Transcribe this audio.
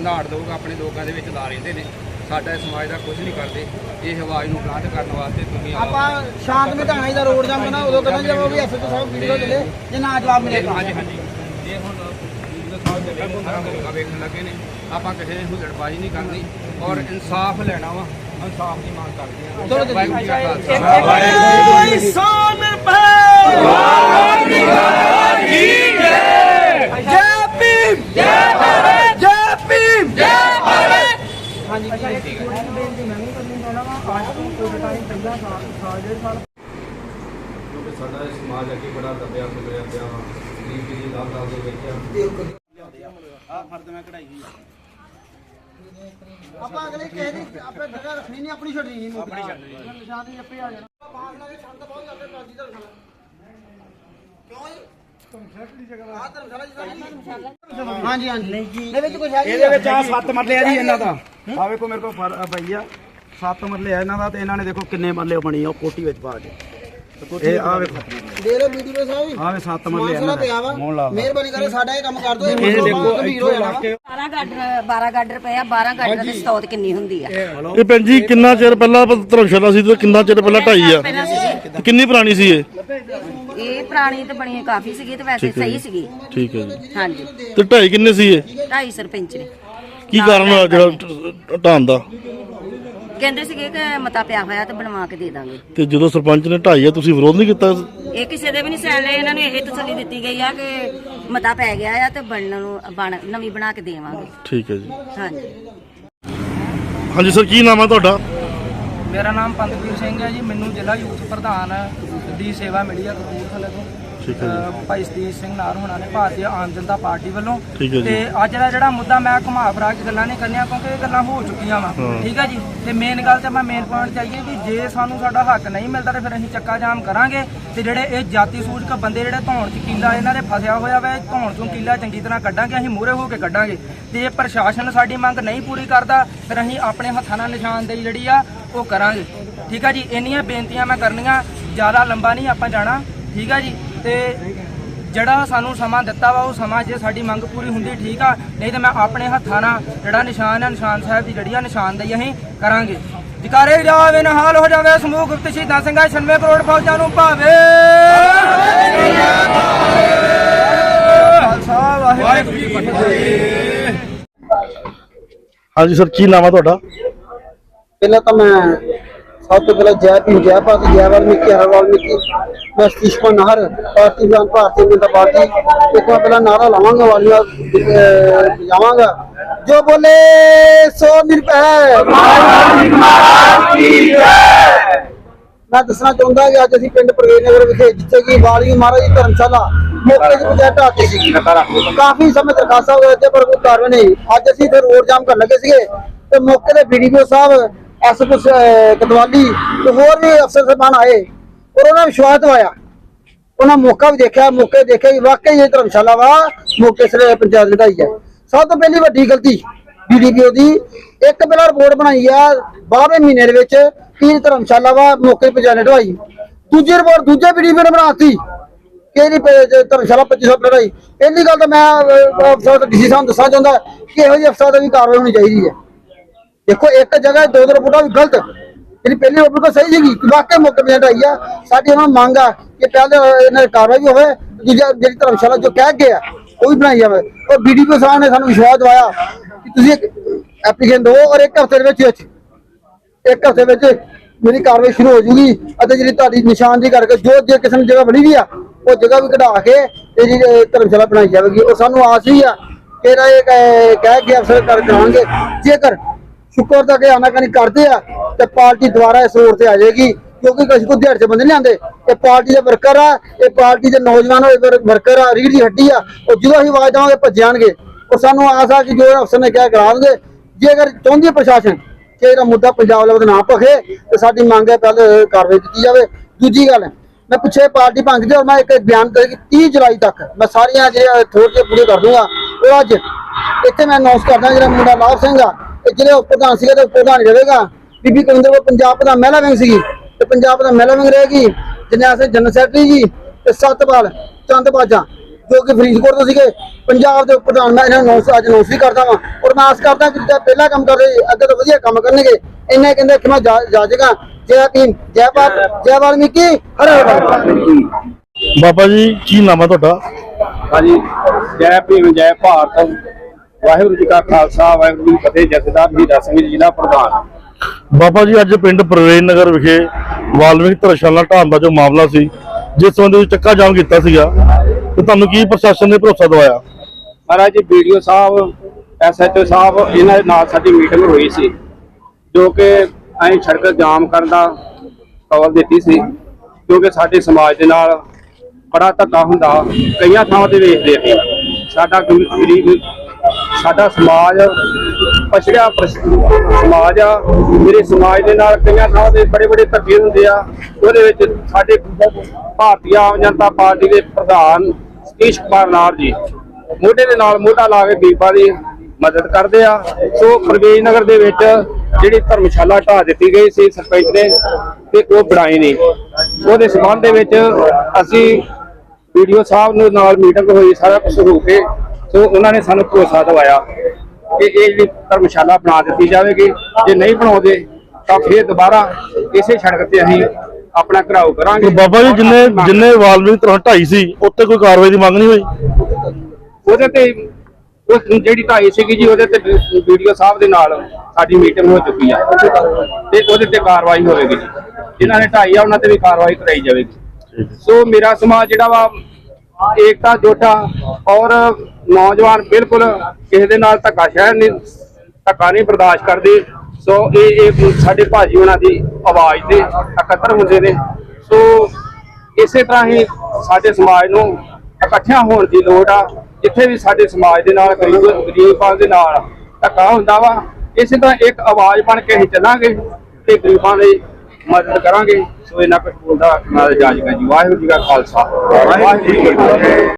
ਧਨਾੜ ਲੋਕ ਆਪਣੇ ਲੋਕਾਂ ਦੇ ਵਿੱਚ ਲਾ ਰਹਿੰਦੇ ਨੇ ਸਾਡਾ ਇਸ ਸਮਾਜ ਦਾ ਕੁਝ ਨਹੀਂ ਕਰਦੇ ਇਹ ਆਵਾਜ਼ ਨੂੰ ਬੁਲੰਦ ਕਰਨ ਵਾਸਤੇ ਤੁਸੀਂ ਆਪ- ਢੰਗ ਨਾਲ ਇਹਦਾ ਰੋਡ ਜਾਮ ਕਰਨਾ ਉਦੋਂ ਕਰਨਾ ਜਦੋਂ ਵੀ ਐਸਐਚਓ ਸਾਹਿਬ ਵੀਡੀਓ ਚਲੇ ਜੇ ਨਾ ਜਵਾਬ ਮਿਲੇ ਤਾਂ ਹਾਂਜੀ ਹਾਂਜੀ ਇਹ ਹੁਣ ਵੇਖਣ ਲੱਗੇ ਨੇ ਆਪਾਂ ਕਿਸੇ ਨੇ ਹੁਲੜਬਾਜ਼ੀ ਨਹੀਂ ਕਰਨੀ ਔਰ ਇਨਸਾਫ ਲੈਣਾ ਵਾ ਇਨਸਾਫ ਦੀ ਮੰਗ ਕਰਦੇ ਜੀ। ਵਾਹਿਗੁਰੂ ਜੀ ਕਾ ਕਿਉਂਕਿ ਸਾਡਾ ਇਹ ਸਮਾਜ ਅੱਗੇ ਬੜਾ ਦੱਬਿਆ ਸੁਧਰਿਆ ਪਿਆ ਵਾ। ਗਰੀਬ ਦੀ ਦਲ ਦਲ ਦੇ ਵਿੱਚ ਆਪਾਂ ਅਗਲੇ ਕਿਸੇ ਦੀ ਆਪੇ ਜਗ੍ਹਾ ਰੱਖਣੀ ਨਹੀਂ ਆਪਣੀ ਛੱਡਣੀ ਨਹੀਂ। ਆਪਣੀ ਛੱਡਣੀ ਨਿਸ਼ਾਨ ਦੀ ਆਪੇ ਆ ਜਾਣਾ। ਬਾਹਰ ਲਾ ਕੇ ਛੱਡ ਬਹੁਤ ਜਾਂਦੇ ਬਾਜੀ ਦਾ ਰੱਖਣਾ ਕਿਉਂ ਜੀ? ਹਾਂਜੀ ਹਾਂਜੀ। ਇਹਦੇ ਵਿੱਚ ਕੁਝ ਹੈ ਇਹਦੇ ਵਿੱਚ ਆ ਸੱਤ ਮਰਲੇ ਆ ਜੀ ਇਹਨਾਂ ਦਾ। ਆ ਵੇਖੋ ਮੇਰੇ ਕੋਲ ਫਰ- ਆ ਪਈ ਆ। ਸੱਤ ਮਰਲੇ ਆ ਇਹਨਾਂ ਦਾ ਤੇ ਇਹਨਾਂ ਨੇ ਦੇਖੋ ਕਿੰਨੇ ਮਰਲੇ ਬਣੀ ਆ ਉਹ ਕੋਟੀ ਵਿੱਚ ਪਾ ਕੇ। ਇਹ ਆ। ਵੇਖੋ ਦੇ ਲੋ ਵੀਡੀਓ ਸਾਹਿਬ ਆ ਵੇ ਸੱਤ ਮਰਲੇ ਆ ਪਿਆ ਵਾ। ਮਿਹਰਬਾਨੀ ਕਰੇ ਸਾਡਾ ਇਹ ਕੰਮ ਕਰ ਦਿਓ ਇਹ ਦੇਖੋ ਗੰਭੀਰ ਹੋ ਇੱਥੋਂ ਜਾਣਾ ਲਾ ਕੇ 12 ਗਾਡਰ 12 ਗਾਡਰ ਪਏ ਆ 12 ਗਾਡਰ ਦੀ ਸਤੌਤ ਕਿੰਨੀ ਹੁੰਦੀ ਆ। ਇਹ ਭੈਣ ਜੀ ਕਿੰਨਾ ਚਿਰ ਪਹਿਲਾਂ ਧਰਮਸ਼ਾਲਾ ਸੀ ਤੇ ਕਿੰਨਾ ਚਿਰ ਪਹਿਲਾਂ ਢਾਈ ਆ? ਕਿੰਨੀ ਪੁਰਾਣੀ ਸੀ ਇਹ? ਇਹ ਪੁਰਾਣੀ ਤੇ ਬਣੀ ਕਾਫੀ ਸੀਗੀ ਤੇ ਵੈਸੇ ਸਹੀ ਸੀਗੀ। ਠੀਕ ਹੈ ਜੀ। ਹਾਂਜੀ। ਤੇ ਢਾਈ ਕਿੰਨੇ ਸੀ ਇਹ? 2.5 ਸਰਪੰਚ ਨੇ। ਕੀ ਕਾਰਨ ਆ ਜਿਹੜਾ ਢਾਣ ਦਾ? ਕਹਿੰਦੇ ਸੀਗੇ ਕਿ ਮਤਾ ਪਿਆ ਹੋਇਆ ਤੇ ਬਣਵਾ ਕੇ ਦੇ ਦਾਂਗੇ। ਤੇ ਜਦੋਂ ਸਰਪੰਚ ਨੇ ਢਾਈ ਆ ਤੁਸੀਂ ਵਿਰੋਧ ਨਹੀਂ ਕੀਤਾ? ਇਹ ਕਿਸੇ ਦੇ ਵੀ ਨਹੀਂ ਸੈਨ ਲਏ ਇਹਨਾਂ ਨੂੰ ਇਹ ਤਸੱਲੀ ਦਿੱਤੀ ਗਈ ਆ ਕਿ ਮਤਾ ਪੈ ਗਿਆ ਆ ਤੇ ਬਣਨ ਨੂੰ ਬਣ ਨਵੀਂ ਬਣਾ ਕੇ ਦੇਵਾਂਗੇ। ਠੀਕ ਹੈ ਜੀ। ਹਾਂਜੀ। ਹਾਂਜੀ ਸਰ ਕੀ ਨਾਮ ਆ ਤੁਹਾਡਾ? ਮੇਰਾ ਨਾਮ ਪੰਦਵੀਰ ਸਿੰਘ ਹੈ ਜੀ। ਮੈਨੂੰ ਜ਼ਿਲ੍ਹਾ ਯੂਥ ਪ੍ਰਧਾਨ ਦੀ ਸੇਵਾ ਮਿਲੀ ਹੈ ਕਪੂਰਥਲੇ ਤੋਂ। ਠੀਕ ਹੈ ਜੀ। ਅਹ ਭਾਈ ਸਤੀਸ਼ ਸਿੰਘ ਨਾਰ ਹੋਣਾ ਨੇ ਭਾਰਤੀ ਆਮ ਜਨਤਾ ਪਾਰਟੀ ਵੱਲੋਂ। ਠੀਕ ਹੈ ਜੀ। ਤੇ ਅੱਜ ਦਾ ਜਿਹੜਾ ਮੁੱਦਾ ਮੈਂ ਘੁਮਾ ਫਰਾ ਕੇ ਗੱਲਾਂ ਨਹੀਂ ਕਰਨੀਆਂ ਕਿਉਂਕਿ ਇਹ ਗੱਲਾਂ ਹੋ ਚੁੱਕੀਆਂ ਵਾ। ਹਾਂ। ਠੀਕ ਹੈ ਜੀ। ਤੇ ਮੇਨ ਗੱਲ ਤੇ ਮੈਂ ਮੇਨ ਪੁਆਇੰਟ ਚਾਹੀਏ ਵੀ ਜੇ ਸਾਨੂੰ ਸਾਡਾ ਹੱਕ ਨਹੀਂ ਮਿਲਦਾ ਤੇ ਫਿਰ ਅਸੀਂ ਚੱਕਾ ਜਾਮ ਕਰਾਂਗੇ। ਤੇ ਜਿਹੜੇ ਇਹ ਜਾਤੀ ਸੂਚਕ ਬੰਦੇ ਜਿਹੜੇ ਧੌਣ ਚ ਕੀਲਾ ਇਹਨਾਂ ਦੇ ਫਸਿਆ ਹੋਇਆ ਵਾ ਇਹ ਧੌਣ ਚੋਂ ਕੀਲਾ ਚੰਗੀ ਤਰ੍ਹਾਂ ਕੱਢਾਂਗੇ ਅਸੀਂ ਮੂਹਰੇ ਹੋ ਕੇ ਕੱਢਾਂਗੇ। ਤੇ ਜੇ ਪ੍ਰਸ਼ਾਸਨ ਸਾਡੀ ਮੰਗ ਨਹੀਂ ਪੂਰੀ ਕਰਦਾ ਫਿਰ ਅਸੀਂ ਆਪਣੇ ਹੱਥਾਂ ਨਾਲ ਨਿਸ਼ਾਨਦੇਹੀ ਜਿਹੜੀ ਆ ਉਹ ਕਰਾਂਗੇ। ਠੀਕ ਆ ਜੀ। ਇੰਨੀਆਂ ਬੇਨਤੀਆਂ ਮੈਂ ਕਰਨੀਆਂ ਜ਼ਿਆਦਾ ਲੰਬਾ ਨਹੀਂ ਆਪਾਂ ਜਾਣਾ। ਠੀਕ ਆ ਜੀ। ਤੇ ਜਿਹੜਾ ਸਾਨੂੰ ਸਮਾਂ ਦਿੱਤਾ ਵਾ ਉਹ ਸਮਾਂ ਜੇ ਸਾਡੀ ਮੰਗ ਪੂਰੀ ਹੁੰਦੀ ਠੀਕ ਆ। ਨਹੀਂ ਤੇ ਮੈਂ ਆਪਣੇ ਹੱਥਾਂ ਨਾਲ ਜਿਹੜਾ ਨਿਸ਼ਾਨ ਹੈ ਨਿਸ਼ਾਨ ਸਾਹਿਬ ਦੀ ਜਿਹੜੀ ਆ ਨਿਸ਼ਾਨਦੇਹੀ ਅਸੀਂ ਕਰਾਂਗੇ। ਜਕਾਰੇ ਜਾਵੇ ਨਹਾਲ ਹੋ ਜਾਵੇ ਸਮੂਹ ਗੁਪਤ ਸ਼ਹੀਦਾਂ ਸਿੰਘਾਂ 96 ਕਰੋੜ ਫੌਜਾਂ ਨੂੰ ਭਾਵੇ। ਹਾਂਜੀ ਸਰ ਕੀ ਨਾਮ ਆ ਤੁਹਾਡਾ? ਪਹਿਲਾਂ ਤਾਂ ਮੈਂ ਸਭ ਤੋਂ ਪਹਿਲਾਂ ਜੈ ਭੀਮ, ਜੈ ਭਾਰਤ, ਜੈ ਵਾਲਮੀਕੀ ਹਰ ਵਾਲਮੀਕੀ ਮੈਂ ਸਤੀਸ਼ ਕੁਮਾਰ ਨਾਹਰ ਵਿਧਾਨ ਭਾਰਤੀ ਜਨਤਾ ਪਾਰਟੀ। ਇੱਕ ਵਾਰ ਪਹਿਲਾਂ ਨਾਰਾ ਲਾਵਾਂਗਾ ਵਾਲੀਆ ਜਾਵਾਂਗਾ ਜੋ ਬੋਲੇ, ਸੋ ਨਿਰਭੈ। ਮੈਂ ਦੱਸਣਾ ਚਾਹੁੰਦਾ ਕਿ ਅੱਜ ਅਸੀਂ ਪਿੰਡ ਪ੍ਰਵੇਸ਼ ਨਗਰ ਵਿਖੇ ਜਿੱਥੇ ਕਿ ਵਾਲੀ ਮਹਾਰਾਜ ਦੀ ਧਰਮਸ਼ਾਲਾ ਮੌਕੇ ਤੇ ਬਜਾਏ ਢਾਤੀ ਸੀ ਕਾਫੀ ਸਮੇਂ ਦਰਖਾਸਤਾਂ ਹੋ ਗਏ ਤੇ ਪਰ ਕੋਈ ਕਾਰਵਾਈ ਨਹੀਂ। ਅੱਜ ਅਸੀਂ ਇੱਥੇ ਰੋਡ ਜਾਮ ਕਰਨ ਲੱਗੇ ਸੀਗੇ ਤੇ ਮੌਕੇ ਤੇ ਬੀਡੀਪੀਓ ਸਾਹਿਬ ਐਸਪੀ ਕਦਵਾਲੀ ਤੇ ਹੋਰ ਵੀ ਅਫਸਰ ਸਾਹਿਬਾਨ ਆਏ ਔਰ ਉਹਨਾਂ ਨੇ ਵਿਸ਼ਵਾਸ ਦਵਾਇਆ ਉਹਨਾਂ ਮੌਕਾ ਵੀ ਦੇਖਿਆ ਮੌਕੇ ਦੇਖਿਆ ਕਿ ਵਾਕਈ ਇਹ ਧਰਮਸ਼ਾਲਾ ਵਾ ਮੌਕੇ ਸਿਰੇ ਪੰਚਾਇਤ ਲੜਾਈ ਹੈ। ਸਭ ਤੋਂ ਪਹਿਲੀ ਵੱਡੀ ਗਲਤੀ ਬੀਡੀਪੀਓ ਦੀ ਇੱਕ ਪਹਿਲਾਂ ਰਿਪੋਰਟ ਬਣਾਈ ਆ 12ਵੇਂ ਮਹੀਨੇ ਦੇ ਵਿੱਚ ਕੀ ਧਰਮਸ਼ਾਲਾ ਵਾ ਮੌਕੇ ਪੰਚਾਇਤ ਲੜਾਈ ਦੂਜੀ ਰਿਪੋਰਟ ਦੂਜੇ ਬੀਡੀਪੀਓ ਨੇ ਬਣਾਤੀ ਕਿ ਇਹਦੀ ਧਰਮਸ਼ਾਲਾ 2500 ਲੜਾਈ ਪਹਿਲੀ ਗੱਲ ਤਾਂ ਮੈਂ ਅਹ, ਅਫਸਰ ਡੀਸੀ ਸਾਹਿਬ ਦੱਸਣਾ ਚਾਹੁੰਦਾ ਕਿ ਇਹੋ ਜਿਹੇ ਅਫਸਰਾਂ ਦੀ ਵੀ ਕਾਰਵਾਈ ਹੋਣੀ ਚਾਹੀਦੀ ਹੈ। ਦੇਖੋ, ਇੱਕ ਜਗ੍ਹਾ ਦੋ ਦੋ ਰਿਪੋਰਟਾਂ ਵੀ ਗਲਤ। ਜਿਹੜੀ ਪਹਿਲੀ ਰਿਪੋਰਟ ਤਾਂ ਸਹੀ ਸੀਗੀ। ਕਿ ਵਾਕਈ ਮੌਕੇ ਆ। ਸਾਡੀ ਉਹਨਾਂ ਮੰਗ ਆ ਕਿ ਪਹਿਲੇ ਇਹਨਾਂ ਦੀ ਕਾਰਵਾਈ ਹੋਵੇ, ਦੂਜੀ ਜਿਹੜੀ ਧਰਮਸ਼ਾਲਾ ਜੋ ਕਹਿ ਗਏ ਉਹ ਵੀ ਬਣਾਈ ਜਾਵੇ। ਔਰ ਬੀਡੀਪੀ ਸਾਹਿਬ ਨੇ ਸਾਨੂੰ ਵਿਸ਼ਵਾਸ ਦਵਾਇਆ ਕਿ ਤੁਸੀਂ ਇੱਕ ਐਪਲੀਕੇਸ਼ਨ ਦਿਓ ਔਰ ਇੱਕ ਹਫ਼ਤੇ ਦੇ ਵਿੱਚ ਵਿੱਚ, ਇੱਕ ਹਫ਼ਤੇ ਵਿੱਚ ਮੇਰੀ ਕਾਰਵਾਈ ਸ਼ੁਰੂ ਹੋ ਜੂਗੀ ਅਤੇ ਜਿਹੜੀ ਤੁਹਾਡੀ ਨਿਸ਼ਾਨਦੇਹੀ ਕਰਕੇ ਜੋ ਜੇ ਕਿਸੇ ਨੂੰ ਜਗ੍ਹਾ ਬਣੀ ਵੀ ਆ, ਉਹ ਜਗ੍ਹਾ ਵੀ ਕਢਾ ਕੇ ਤੇ ਜਿਹੜੀ ਇਹ ਧਰਮਸ਼ਾਲਾ ਬਣਾਈ ਜਾਵੇਗੀ। ਉਹ ਸਾਨੂੰ ਆਸ ਹੀ ਆ ਕਿ ਇਹ ਕਹਿ ਕਹਿ ਕੇ ਅਫਸਰ ਕਰ ਕਰਾਂਗੇ ਜੇਕਰ ਸ਼ੁਕਰ ਤੱਕ ਕਿ ਆਨਾਕਾਨੀ ਕਰਦੇ ਆ ਤੇ ਪਾਰਟੀ ਦੁਆਰਾ ਇਸ ਰੋਡ ਤੇ ਆ ਜਾਏਗੀ, ਕਿਉਂਕਿ ਕੁਝ ਕੁ ਦਿਹਾੜੇ ਚ ਬੰਦੇ ਨਹੀਂ ਆਉਂਦੇ ਇਹ ਪਾਰਟੀ ਦੇ ਵਰਕਰ ਆ, ਇਹ ਪਾਰਟੀ ਦੇ ਨੌਜਵਾਨ ਹੋਏ ਵਰਕਰ ਆ ਰੀੜ ਦੀ ਹੱਡੀ ਆ, ਉਹ ਜਦੋਂ ਅਸੀਂ ਆਵਾਜ਼ ਦੇਵਾਂਗੇ ਭੱਜ ਜਾਣਗੇ। ਉਹ ਸਾਨੂੰ ਆਸ ਆ ਕਿ ਜੋ ਅਫਸਰ ਨੇ ਕਿਹਾ ਕਰਾਉਣਗੇ ਅਗਰ ਚਾਹੁੰਦੀ ਹੈ ਪ੍ਰਸ਼ਾਸਨ ਕਿ ਇਹਦਾ ਮੁੱਦਾ ਪੰਜਾਬ ਲੈਵਲ ਤੇ ਨਾ ਭਖੇ, ਤੇ ਸਾਡੀ ਮੰਗ ਹੈ ਪਹਿਲੇ ਕਾਰਵਾਈ ਕੀਤੀ ਜਾਵੇ। ਦੂਜੀ ਗੱਲ, ਮੈਂ ਪਿੱਛੇ ਪਾਰਟੀ ਭੰਗ ਦੀ ਔਰ ਮੈਂ ਇੱਕ ਬਿਆਨ ਦੇ 30 ਜੁਲਾਈ ਤੱਕ। ਮੈਂ ਸਾਰੀਆਂ ਜਿਹੜੇ ਥੋੜੇ ਕੇ ਪੂਰੇ ਕਰ ਦੂੰਗਾ। ਉਹ ਅੱਜ ਇੱਥੇ ਮੈਂ ਅਨਾਉਂਸ ਕਰਦਾ ਜਿਹੜਾ ਮੁੰਡਾ ਲਾਭ ਸਿੰਘ ਆ ਇਹ ਜਿਹੜੇ ਉਪ ਪ੍ਰਧਾਨ ਸੀਗਾ ਤੇ ਉਪ ਪ੍ਰਧਾਨ ਹੀ ਰਹੇਗਾ। ਬੀਬੀ ਕਵਿੰਦਰ ਕੋ ਪੰਜਾਬ ਪ੍ਰਧਾਨ ਮਹਿਲਾ ਵਿੰਗ ਸੀਗੀ। ਤੇ ਪੰਜਾਬ ਦਾ ਮਹਿਲਾ ਵਿੰਗ ਰਹੇਗੀ। ਜਨਰਲ ਸਿੰਘ ਜਨਰਲ ਸੈਕਟਰੀ ਜੀ ਤੇ ਸਤਪਾਲ ਚੰਦ ਬਾਜਾ ਜੋ ਕਿ ਫਰੀਦਕੋਟ ਤੋਂ ਸੀਗੇ। ਪੰਜਾਬ ਦੇ ਪ੍ਰਧਾਨ ਮੈਂ ਇਹਨਾਂ ਨੂੰ ਅੱਜ ਅਨਾਉਂਸ ਵੀ ਕਰਦਾ ਵਾਂ। ਔਰ ਮੈਂ ਆਸ ਕਰਦਾ ਕਿ ਜਿਹੜਾ ਪਹਿਲਾ ਕੰਮ ਕਰ ਰਹੇ ਅੱਗੇ ਤੋਂ ਵਧੀਆ ਕੰਮ ਕਰਨਗੇ। ਇੰਨੇ ਕਹਿੰਦੇ ਕਿ ਮੈਂ ਜਾ ਜਾ ਜਾਏਗਾ ਜੈ ਭੀਮ ਜੈ ਭਾਰਤ ਜੈ ਵਾਲਮੀਕੀ ਹਰੇ ਹਰੇ ਬਾਬਾ ਜੀ ਕੀ ਨਾਮ ਹੈ ਤੁਹਾਡਾ? ਹਾਂਜੀ ਜੈ ਭੀਮ ਜੈ ਭਾਰਤ। ਵਾਹਿਗੁਰੂ ਜੀ ਕਾ ਖਾਲਸਾ ਵਾਹਿਗੁਰੂ ਜੀ ਫਤਿਹ ਜਥੇਦਾਰ ਜੀ ਸਿੰਘ ਜ਼ਿਲ੍ਹਾ ਪ੍ਰਧਾਨ। ਬਾਬਾ ਜੀ ਅੱਜ ਪਿੰਡ ਪ੍ਰਵੇਨ ਨਗਰ ਵਿਖੇ ਵਾਲਮੀਕ ਧਰਮਸ਼ਾਲਾ ਢਾਣ ਦਾ ਜੋ ਮਾਮਲਾ ਸੀ ਜਿਸ ਸੰਬੰਧੀ ਤੁਸੀਂ ਚੱਕਾ ਜਾਮ ਕੀਤਾ ਸੀਗਾ ਤੇ ਤੁਹਾਨੂੰ ਕੀ ਪ੍ਰਸ਼ਾਸਨ ਨੇ ਭਰੋਸਾ ਦਵਾਇਆ? ਮਹਾਰਾਜ ਜੀ ਵੀਡੀਓ ਸਾਹਿਬ ਐਸਐਚਓ ਸਾਹਿਬ ਇਹਨਾਂ ਦੇ ਨਾਲ ਸਾਡੀ ਮੀਟਿੰਗ ਹੋਈ ਸੀ ਜੋ ਕਿ ਅਸੀਂ ਸੜਕ ਜਾਮ ਕਰਨ ਦਾ ਕਵਲ ਦਿੱਤੀ ਸੀ ਕਿਉਂਕਿ ਸਾਡੇ ਸਮਾਜ ਦੇ ਨਾਲ ਬੜਾ ਧੱਕਾ ਹੁੰਦਾ ਕਈਆਂ ਥਾਵਾਂ ਤੇ ਵੇਖਦੇ ਅਸੀਂ ਸਾਡਾ ਗਰੀ- ਗਰੀਬ ਸਾਡਾ ਸਮਾਜ ਪਛੜਿਆ ਸਮਾਜ ਆ। ਮੇਰੇ ਸਮਾਜ ਦੇ ਨਾਲ ਕਈਆਂ ਥਾਵਾਂ ਤੇ ਬੜੇ ਬੜੇ ਧੱਕੇ ਹੁੰਦੇ ਆ। ਉਹਦੇ ਵਿੱਚ ਸਾਡੇ ਭਾਰਤੀ ਆਮ ਜਨਤਾ ਪਾਰਟੀ ਦੇ ਪ੍ਰਧਾਨ ਸਤੀਸ਼ ਕੁਮਾਰ ਨਾਰ ਜੀ ਮੋਢੇ ਦੇ ਨਾਲ ਮੋਢਾ ਲਾ ਕੇ ਗਰੀਬਾਂ ਦੀ ਮਦਦ ਕਰਦੇ ਆ। ਸੋ ਪ੍ਰਵੇਸ਼ ਨਗਰ ਦੇ ਵਿੱਚ ਜਿਹੜੀ ਧਰਮਸ਼ਾਲਾ ਢਾਹ ਦਿੱਤੀ ਗਈ ਸੀ ਸਰਪੰਚ ਨੇ ਤੇ ਉਹ ਬਣਾਈ ਨਹੀਂ। ਉਹਦੇ ਸਬੰਧ ਦੇ ਵਿੱਚ ਅਸੀਂ ਵੀਡੀਓ ਸਾਹਿਬ ਨੂੰ ਨਾਲ ਮੀਟਿੰਗ ਹੋਈ, ਸਾਰਾ ਕੁਝ ਹੋ ਕੇ ਸੋ ਉਹਨਾਂ ਨੇ ਸਾਨੂੰ ਭਰੋਸਾ ਦਿਵਾਇਆ ਕਿ ਇਹ ਜਿਹੜੀ ਧਰਮਸ਼ਾਲਾ ਬਣਾ ਦਿੱਤੀ ਜਾਵੇਗੀ। ਜੇ ਨਹੀਂ ਬਣਾਉਂਦੇ ਤਾਂ ਫਿਰ ਦੁਬਾਰਾ ਇਸੇ ਸੜਕ ਤੇ ਅਸੀਂ ਆਪਣਾ ਘਰਾਓ ਕਰਾਂਗੇ। ਬਾਬਾ ਜੀ ਜਿੰਨੇ ਜਿੰਨੇ ਵਾਲਮੀਕ ਧਰਮ ਢਾਈ ਸੀ ਉੱਤੇ ਕੋਈ ਕਾਰਵਾਈ ਦੀ ਮੰਗ ਨਹੀਂ ਹੋਈ? ਉਹਦੇ ਤੇ ਉਸ ਜਿਹੜੀ ਢਾਈ ਸੀਗੀ ਜੀ ਉਹਦੇ ਤੇ ਵੀਡੀਓ ਸਾਹਿਬ ਦੇ ਨਾਲ ਸਾਡੀ ਮੀਟਿੰਗ ਹੋ ਚੁੱਕੀ ਆ। ਤੇ ਉਹਦੇ ਤੇ ਕਾਰਵਾਈ ਹੋਵੇਗੀ ਜੀ। ਜਿਨ੍ਹਾਂ ਨੇ ਢਾਈ ਆ ਉਹਨਾਂ ਤੇ ਵੀ ਕਾਰਵਾਈ ਕਰਾਈ ਜਾਵੇਗੀ। ਸੋ ਮੇਰਾ ਸਮਾਜ ਜਿਹੜਾ ਵਾ ਏਕਤਾ ਜੋਟਾ ਔਰ ਨੌਜਵਾਨ ਬਿਲਕੁਲ ਕਿਸੇ ਦੇ ਨਾਲ ਧੱਕਾ ਸ਼ਹਿਰ ਨਹੀਂ, ਧੱਕਾ ਨਹੀਂ ਬਰਦਾਸ਼ਤ ਕਰਦੇ। ਸੋ ਇਹ ਇਹ ਸਾਡੇ ਭਾਜੀ ਉਹਨਾਂ ਦੀ ਆਵਾਜ਼ ਤੇ ਇਕੱਤਰ ਹੁੰਦੇ ਨੇ। ਸੋ ਇਸੇ ਤਰ੍ਹਾਂ ਹੀ ਸਾਡੇ ਸਮਾਜ ਨੂੰ ਇਕੱਠਿਆਂ ਹੋਣ ਦੀ ਲੋੜ ਆ। ਜਿੱਥੇ ਵੀ ਸਾਡੇ ਸਮਾਜ ਦੇ ਨਾਲ ਗਰੀਬ, ਗਰੀਬਾਂ ਦੇ ਨਾਲ ਧੱਕਾ ਹੁੰਦਾ ਵਾ, ਇਸੇ ਤਰ੍ਹਾਂ ਇੱਕ ਆਵਾਜ਼ ਬਣ ਕੇ ਅਸੀਂ ਚੱਲਾਂਗੇ ਤੇ ਗਰੀਬਾਂ ਲਈ ਮਦਦ ਕਰਾਂਗੇ, ਸੋ ਇਹਨਾਂ ਕੁਝ ਬੋਲਦਾ, ਨਾਲ ਇਜਾਜ਼ਤ ਜੀ ਵਾਹਿਗੁਰੂ ਜੀ ਕਾ ਖਾਲਸਾ। ਵਾਹਿਗੁਰੂ ਜੀ ਕੀ ਫਤਿਹ।